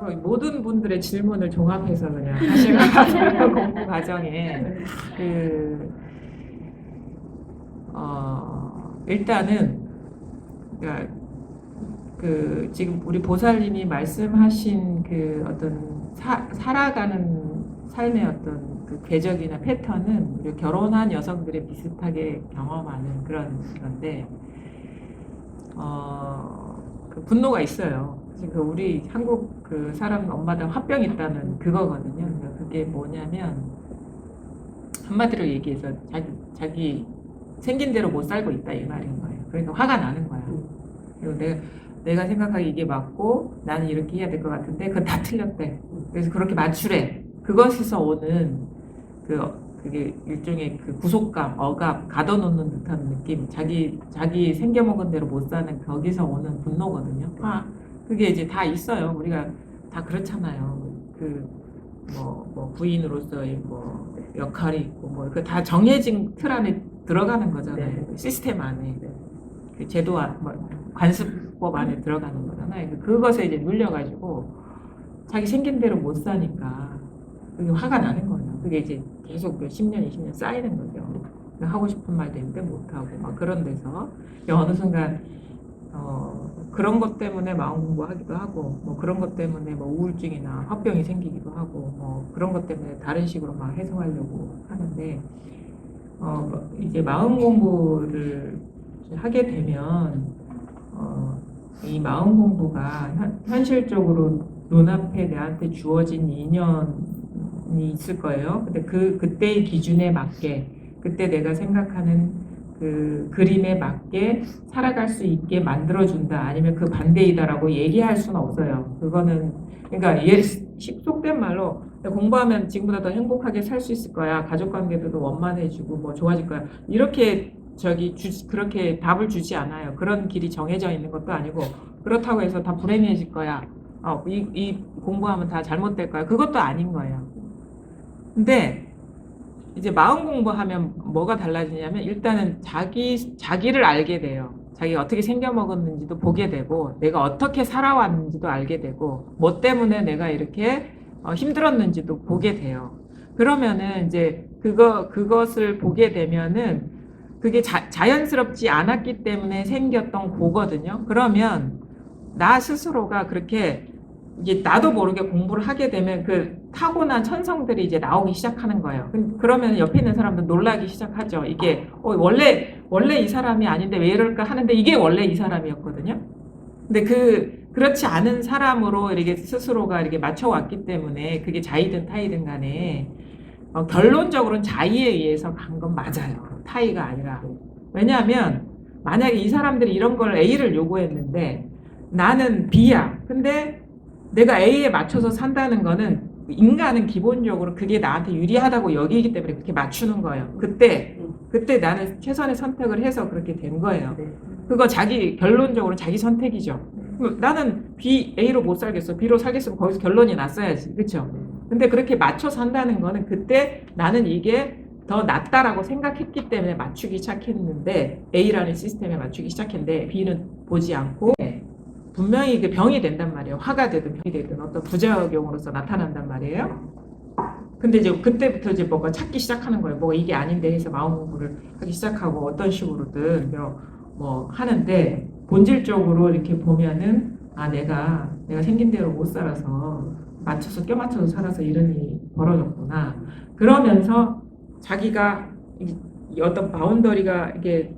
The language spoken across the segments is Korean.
뭐 모든 분들의 질문을 종합해서 그냥 그 공부 과정에 그 어, 일단은 그러니까 그 지금 우리 보살님이 말씀하신 그 어떤 사, 살아가는 삶의 어떤 그 궤적이나 패턴은 우리 결혼한 여성들이 비슷하게 경험하는 그런 건데 어, 그 분노가 있어요. 지금 그 우리 한국 그 사람 엄마들 화병 있다는 그거거든요. 그러니까 그게 뭐냐면 한마디로 얘기해서 자기 자기 생긴 대로 못 살고 있다 이 말인 거예요. 그러니까 화가 나는 거야. 그리고 내가 내가 생각하기 이게 맞고 나는 이렇게 해야 될 것 같은데 그건 다 틀렸대. 그래서 그렇게 맞추래. 그것에서 오는 그 그게 일종의 그 구속감, 억압, 가둬놓는 듯한 느낌, 자기 자기 생겨먹은 대로 못 사는 거기서 오는 분노거든요. 화. 그게 이제 다 있어요. 우리가 다 그렇잖아요. 그 뭐, 뭐 부인으로서의 뭐 역할이 있고 뭐 그 다 정해진 틀 안에 들어가는 거잖아요. 네. 그 시스템 안에 그 제도 안, 뭐 관습법 안에 들어가는 거잖아요. 그- 그것에 이제 눌려가지고 자기 생긴 대로 못 사니까 그게 화가 나는 거예요. 그게 이제 계속 그 10년, 20년 쌓이는 거죠. 하고 싶은 말도 있는데 못하고 막 그런 데서 어느 순간 어, 그런 것 때문에 마음 공부하기도 하고 뭐 그런 것 때문에 뭐 우울증이나 화병이 생기기도 하고 뭐 그런 것 때문에 다른 식으로 막 해소하려고 하는데 어, 뭐 이제 마음 공부를 하게 되면 어, 이 마음 공부가 현, 현실적으로 눈앞에 내한테 주어진 인연이 있을 거예요. 근데 그 그때의 기준에 맞게 그때 내가 생각하는 그 그림에 맞게 살아갈 수 있게 만들어준다 아니면 그 반대이다라고 얘기할 수는 없어요. 그거는 그러니까 예, 속된 말로 공부하면 지금보다 더 행복하게 살 수 있을 거야. 가족 관계도 더 원만해지고 뭐 좋아질 거야. 이렇게 저기 주, 그렇게 답을 주지 않아요. 그런 길이 정해져 있는 것도 아니고 그렇다고 해서 다 불행해질 거야. 어, 이, 이 공부하면 다 잘못될 거야. 그것도 아닌 거예요. 근데 이제 마음 공부하면 뭐가 달라지냐면 일단은 자기 자기를 알게 돼요. 자기가 어떻게 생겨 먹었는지도 보게 되고 내가 어떻게 살아왔는지도 알게 되고 뭐 때문에 내가 이렇게 어, 힘들었는지도 보게 돼요. 그러면은 이제 그거 그것을 보게 되면은 그게 자, 자연스럽지 않았기 때문에 생겼던 거거든요. 그러면 나 스스로가 그렇게 이게 나도 모르게 공부를 하게 되면 그 타고난 천성들이 이제 나오기 시작하는 거예요. 그- 그러면 옆에 있는 사람들 놀라기 시작하죠. 이게 어, 원래 원래 이 사람이 아닌데 왜 이럴까 하는데 이게 원래 이 사람이었거든요. 근데 그 그렇지 않은 사람으로 이렇게 스스로가 이렇게 맞춰왔기 때문에 그게 자이든 타이든 간에 어, 결론적으로는 자의에 의해서 간 건 맞아요. 타이가 아니라. 왜냐하면 만약에 이 사람들이 이런 걸 A를 요구했는데 나는 B야. 근데 내가 A에 맞춰서 산다는 거는 인간은 기본적으로 그게 나한테 유리하다고 여기기 때문에 그렇게 맞추는 거예요. 그때 그때 나는 최선의 선택을 해서 그렇게 된 거예요. 네. 그거 자기 결론적으로 자기 선택이죠. 그 나는 B A로 못 살겠어. B로 살겠으면 거기서 결론이 났어야지. 그렇죠? 근데 그렇게 맞춰 산다는 거는 그때 나는 이게 더 낫다라고 생각했기 때문에 맞추기 시작했는데 A라는 시스템에 맞추기 시작했는데 B는 보지 않고 분명히 그 병이 된단 말이에요. 화가 되든 병이 되든 어떤 부작용으로서 나타난단 말이에요. 근데 이제 그때부터 이제 뭐가 찾기 시작하는 거예요. 뭐가 이게 아닌데 해서 마음 공부를 하기 시작하고 어떤 식으로든 뭐, 뭐 하는데 본질적으로 이렇게 보면은 아 내가 내가 생긴 대로 못 살아서 맞춰서 껴맞춰서 살아서 이런 일이 벌어졌구나. 그러면서 자기가 어떤 바운더리가 이게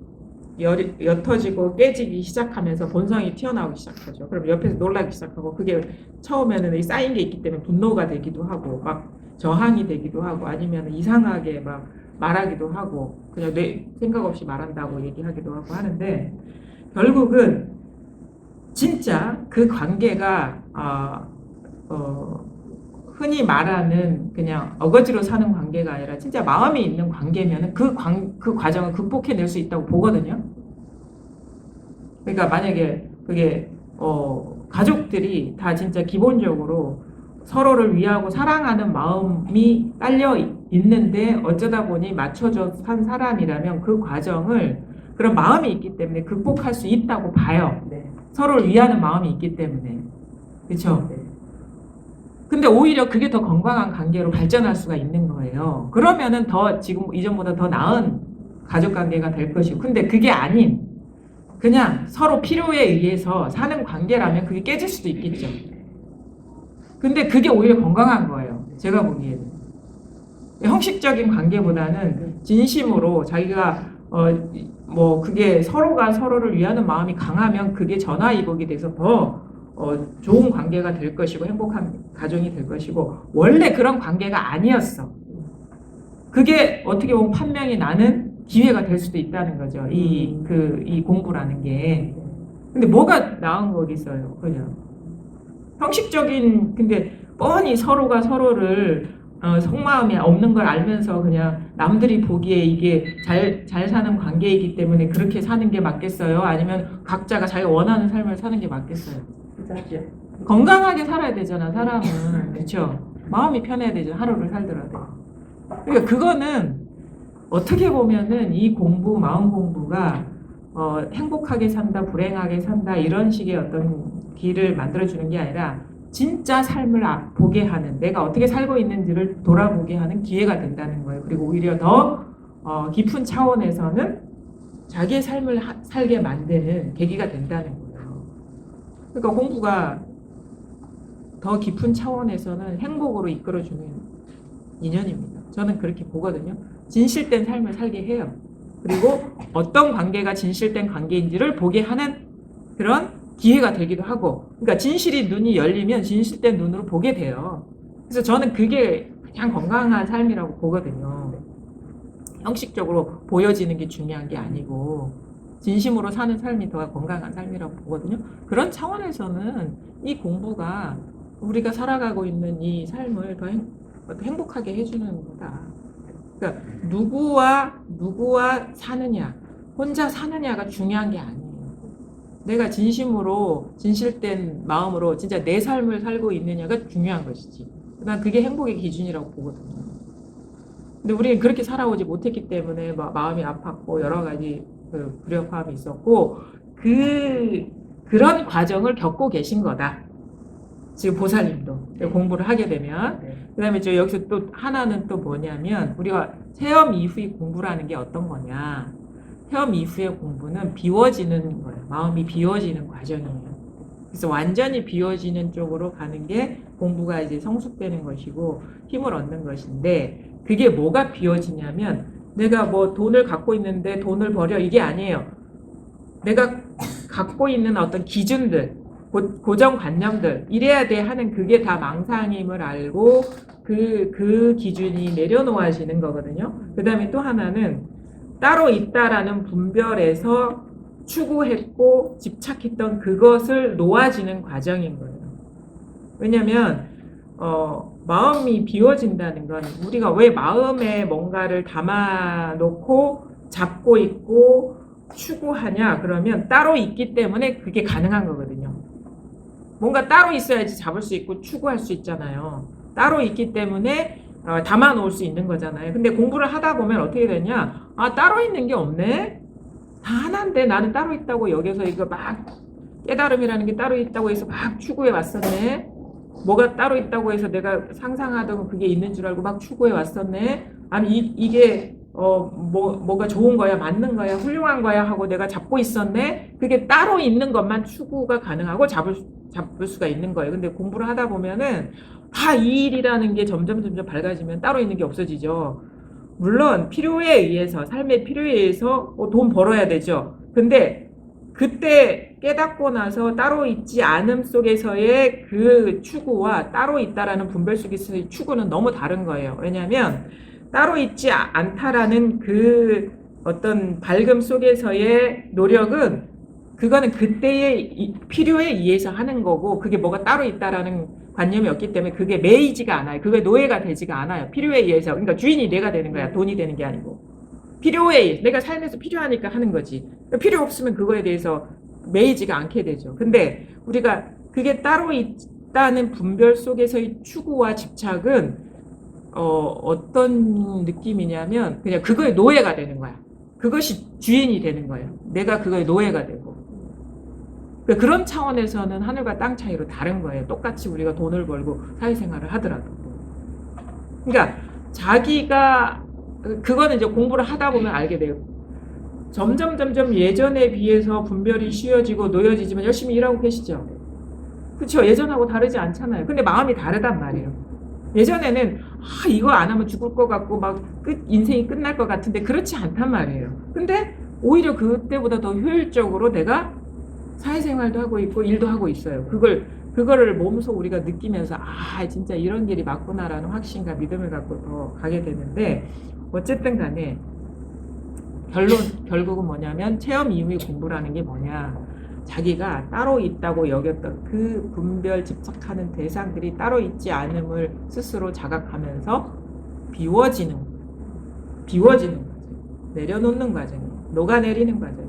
열, 옅어지고 깨지기 시작하면서 본성이 튀어나오기 시작하죠. 그럼 옆에서 놀라기 시작하고 그게 처음에는 이 쌓인 게 있기 때문에 분노가 되기도 하고 막 저항이 되기도 하고 아니면 이상하게 막 말하기도 하고 그냥 내 생각 없이 말한다고 얘기하기도 하고 하는데 결국은 진짜 그 관계가 어, 어, 흔히 말하는 그냥 어거지로 사는 관계가 아니라 진짜 마음이 있는 관계면은 그, 관, 그 과정을 극복해낼 수 있다고 보거든요. 그러니까 만약에 그게 어, 가족들이 다 진짜 기본적으로 서로를 위하고 사랑하는 마음이 딸려 있는데 어쩌다 보니 맞춰져 산 사람이라면 그 과정을 그런 마음이 있기 때문에 극복할 수 있다고 봐요. 네. 서로를 위하는 마음이 있기 때문에. 그렇죠? 네. 근데 오히려 그게 더 건강한 관계로 발전할 수가 있는 거예요. 그러면은 더 지금 이전보다 더 나은 가족 관계가 될 것이고, 근데 그게 아닌 그냥 서로 필요에 의해서 사는 관계라면 그게 깨질 수도 있겠죠. 근데 그게 오히려 건강한 거예요. 제가 보기에는. 형식적인 관계보다는 진심으로 자기가 어, 뭐 그게 서로가 서로를 위하는 마음이 강하면 그게 전화위복이 돼서 더 어, 좋은 관계가 될 것이고 행복한 가정이 될 것이고 원래 그런 관계가 아니었어. 그게 어떻게 보면 판명이 나는 기회가 될 수도 있다는 거죠. 이 그이 공부라는 게. 근데 뭐가 나은 거겠어요, 그냥. 형식적인 근데 뻔히 서로가 서로를 어, 속마음이 없는 걸 알면서 그냥 남들이 보기에 이게 잘, 잘 사는 관계이기 때문에 그렇게 사는 게 맞겠어요? 아니면 각자가 자기가 원하는 삶을 사는 게 맞겠어요? 그렇죠. 건강하게 살아야 되잖아, 사람은. 그렇죠? 마음이 편해야 되죠, 하루를 살더라도. 그러니까 그거는 어떻게 보면은 이 공부, 마음 공부가 어, 행복하게 산다, 불행하게 산다 이런 식의 어떤 길을 만들어 주는 게 아니라 진짜 삶을 아- 보게 하는 내가 어떻게 살고 있는지를 돌아보게 하는 기회가 된다는 거예요. 그리고 오히려 더 어, 깊은 차원에서는 자기의 삶을 하- 살게 만드는 계기가 된다는. 그러니까 공부가 더 깊은 차원에서는 행복으로 이끌어주는 인연입니다. 저는 그렇게 보거든요. 진실된 삶을 살게 해요. 그리고 어떤 관계가 진실된 관계인지를 보게 하는 그런 기회가 되기도 하고, 그러니까 진실이 눈이 열리면 진실된 눈으로 보게 돼요. 그래서 저는 그게 그냥 건강한 삶이라고 보거든요. 형식적으로 보여지는 게 중요한 게 아니고, 진심으로 사는 삶이 더 건강한 삶이라고 보거든요. 그런 차원에서는 이 공부가 우리가 살아가고 있는 이 삶을 더 행, 행복하게 해주는 거다. 그러니까 누구와 누구와 사느냐, 혼자 사느냐가 중요한 게 아니에요. 내가 진심으로 진실된 마음으로 진짜 내 삶을 살고 있느냐가 중요한 것이지. 난 그게 행복의 기준이라고 보거든요. 근데 우리는 그렇게 살아오지 못했기 때문에 막 마음이 아팠고 여러 가지 그 불협화음이 있었고 그 그런 과정을 겪고 계신 거다. 지금 보살님도 공부를 하게 되면 네. 그다음에 저 여기서 또 하나는 또 뭐냐면 우리가 체험 이후의 공부라는 게 어떤 거냐? 체험 이후의 공부는 비워지는 거예요. 마음이 비워지는 과정이에요. 그래서 완전히 비워지는 쪽으로 가는 게 공부가 이제 성숙되는 것이고 힘을 얻는 것인데 그게 뭐가 비워지냐면 내가 뭐 돈을 갖고 있는데 돈을 버려 이게 아니에요. 내가 갖고 있는 어떤 기준들 고, 고정관념들 이래야 돼 하는 그게 다 망상임을 알고 그, 그 기준이 내려놓아지는 거거든요. 그 다음에 또 하나는 따로 있다라는 분별에서 추구했고 집착했던 그것을 놓아지는 과정인 거예요. 왜냐면 어, 마음이 비워진다는 건 우리가 왜 마음에 뭔가를 담아놓고 잡고 있고 추구하냐 그러면 따로 있기 때문에 그게 가능한 거거든요. 뭔가 따로 있어야지 잡을 수 있고 추구할 수 있잖아요. 따로 있기 때문에 어, 담아 놓을 수 있는 거잖아요. 근데 공부를 하다 보면 어떻게 되냐? 아, 따로 있는 게 없네? 다 하나인데 나는 따로 있다고 여기서 이거 막 깨달음이라는 게 따로 있다고 해서 막 추구해 왔었네? 뭐가 따로 있다고 해서 내가 상상하던 그게 있는 줄 알고 막 추구해 왔었네? 아니, 이, 이게 어, 뭐, 뭐가 좋은 거야, 맞는 거야, 훌륭한 거야 하고 내가 잡고 있었네? 그게 따로 있는 것만 추구가 가능하고 잡을, 수- 잡을 수가 있는 거예요. 근데 공부를 하다 보면은 다 이 일이라는 게 점점 점점 밝아지면 따로 있는 게 없어지죠. 물론 필요에 의해서, 삶의 필요에 의해서 어, 돈 벌어야 되죠. 근데 그때 깨닫고 나서 따로 있지 않음 속에서의 그 추구와 따로 있다라는 분별 속에서의 추구는 너무 다른 거예요. 왜냐하면 따로 있지 아- 않다라는 그 어떤 밝음 속에서의 노력은 그거는 그때의 이- 필요에 의해서 하는 거고 그게 뭐가 따로 있다라는 관념이 없기 때문에 그게 매이지가 않아요. 그게 노예가 되지가 않아요. 필요에 의해서. 그러니까 주인이 내가 되는 거야. 돈이 되는 게 아니고. 필요에 의해 내가 살면서 필요하니까 하는 거지. 필요 없으면 그거에 대해서 매이지가 않게 되죠. 근데 우리가 그게 따로 있다는 분별 속에서의 추구와 집착은 어, 어떤 느낌이냐면 그냥 그거의 노예가 되는 거야. 그것이 주인이 되는 거예요. 내가 그거의 노예가 되고. 그러니까 그런 차원에서는 하늘과 땅 차이로 다른 거예요. 똑같이 우리가 돈을 벌고 사회생활을 하더라도. 그러니까 자기가 그거는 이제 공부를 하다 보면 알게 돼요. 점점 점점 예전에 비해서 분별이 쉬워지고 놓여지지만 열심히 일하고 계시죠. 그렇죠. 예전하고 다르지 않잖아요. 근데 마음이 다르단 말이에요. 예전에는 아 이거 안 하면 죽을 것 같고 막 끝 인생이 끝날 것 같은데 그렇지 않단 말이에요. 근데 오히려 그때보다 더 효율적으로 내가 사회생활도 하고 있고 일도 하고 있어요. 그걸 그거를 몸소 우리가 느끼면서 아 진짜 이런 길이 맞구나라는 확신과 믿음을 갖고 더 가게 되는데 어쨌든 간에 결론 결국은 뭐냐면 체험 이후의 공부라는 게 뭐냐. 자기가 따로 있다고 여겼던 그 분별 집착하는 대상들이 따로 있지 않음을 스스로 자각하면서 비워지는 비워지는 과정 내려놓는 과정이에요. 녹아내리는 과정이에요.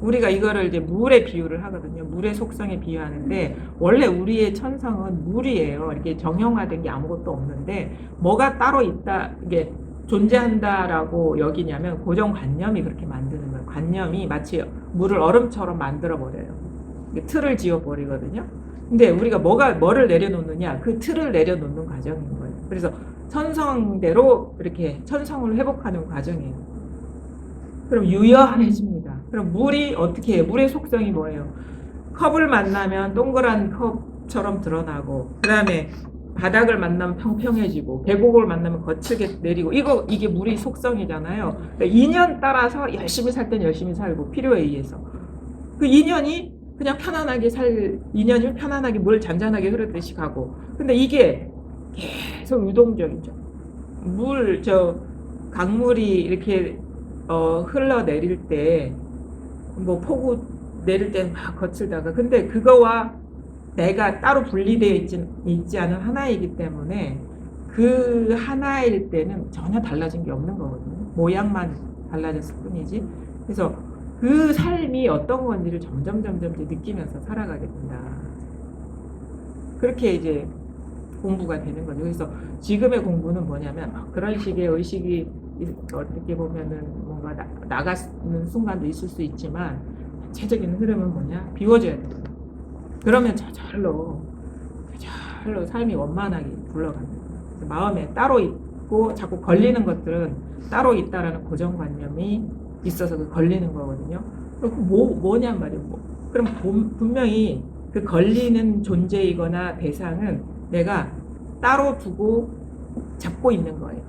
우리가 이거를 이제 물에 비유를 하거든요. 물의 속성에 비유하는데 원래 우리의 천성은 물이에요. 이렇게 정형화된 게 아무것도 없는데 뭐가 따로 있다 이게 존재한다라고 여기냐면 고정관념이 그렇게 만드는 거예요. 관념이 마치 물을 얼음처럼 만들어 버려요. 틀을 지어 버리거든요. 근데 우리가 뭐가 뭐를 내려놓느냐 그 틀을 내려놓는 과정인 거예요. 그래서 천성대로 이렇게 천성을 회복하는 과정이에요. 그럼 유연해집니다. 그럼 물이 어떻게 해요? 물의 속성이 뭐예요? 컵을 만나면 동그란 컵처럼 드러나고 그 다음에 바닥을 만나면 평평해지고 계곡을 만나면 거칠게 내리고 이거 이게 물의 속성이잖아요. 그러니까 인연 따라서 열심히 살 땐 열심히 살고 필요에 의해서 그 인연이 그냥 편안하게 살 인연이 편안하게 물 잔잔하게 흐르듯이 가고 근데 이게 계속 유동적이죠. 물 저 강물이 이렇게 어, 흘러 내릴 때 뭐 폭우 내릴 때 막 거칠다가 근데 그거와 내가 따로 분리되어 있지, 있지 않은 하나이기 때문에 그 하나일 때는 전혀 달라진 게 없는 거거든요. 모양만 달라졌을 뿐이지. 그래서 그 삶이 어떤 건지를 점점 점점 느끼면서 살아가게 된다. 그렇게 이제 공부가 되는 거죠. 그래서 지금의 공부는 뭐냐면 아, 그런 식의 의식이 어떻게 보면은 뭔가 나, 나가는 순간도 있을 수 있지만 전체적인 흐름은 뭐냐 비워줘야 돼요. 그러면 저절로 저절로 삶이 원만하게 굴러갑니다. 마음에 따로 있고 자꾸 걸리는 것들은 따로 있다라는 고정관념이 있어서 그 걸리는 거거든요. 그럼 뭐 뭐냔 말이에요. 뭐. 그럼 본- 분명히 그 걸리는 존재이거나 대상은 내가 따로 두고 잡고 있는 거예요.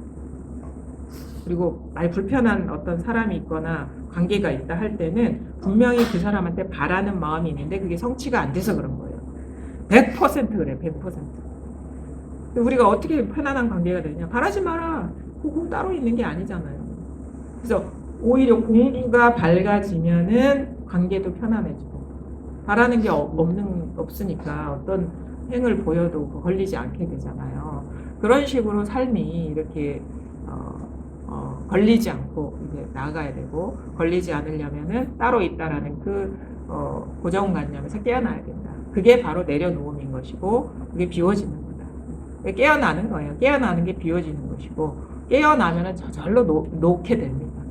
그리고 많이 불편한 어떤 사람이 있거나 관계가 있다 할 때는 분명히 그 사람한테 바라는 마음이 있는데 그게 성취가 안 돼서 그런 거예요. 100% 그래, 100%. 우리가 어떻게 편안한 관계가 되냐? 바라지 마라. 그거 따로 있는 게 아니잖아요. 그래서 오히려 공부가 밝아지면은 관계도 편안해지고 바라는 게 없- 없는 없으니까 어떤 행을 보여도 걸리지 않게 되잖아요. 그런 식으로 삶이 이렇게 걸리지 않고 이제 나아가야 되고 걸리지 않으려면은 따로 있다라는 그 어, 고정관념에서 깨어나야 된다. 그게 바로 내려놓음인 것이고 그게 비워지는 거다. 깨어나는 거예요. 깨어나는 게 비워지는 것이고 깨어나면은 저절로 놓, 놓게 됩니다.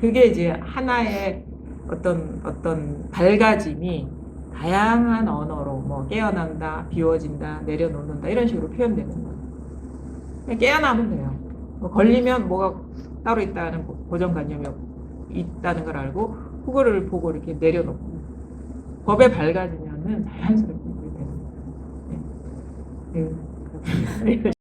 그게 이제 하나의 어떤 어떤 밝아짐이 다양한 언어로 뭐 깨어난다, 비워진다, 내려놓는다 이런 식으로 표현되는 거예요. 깨어나면 돼요. 뭐 걸리면 뭐가 따로 있다는 고- 고정관념이 있다는 걸 알고 그거를 보고 이렇게 내려놓고 법에 밝아지면은 자연스럽게 그렇게 되는 거예요. 네. 네.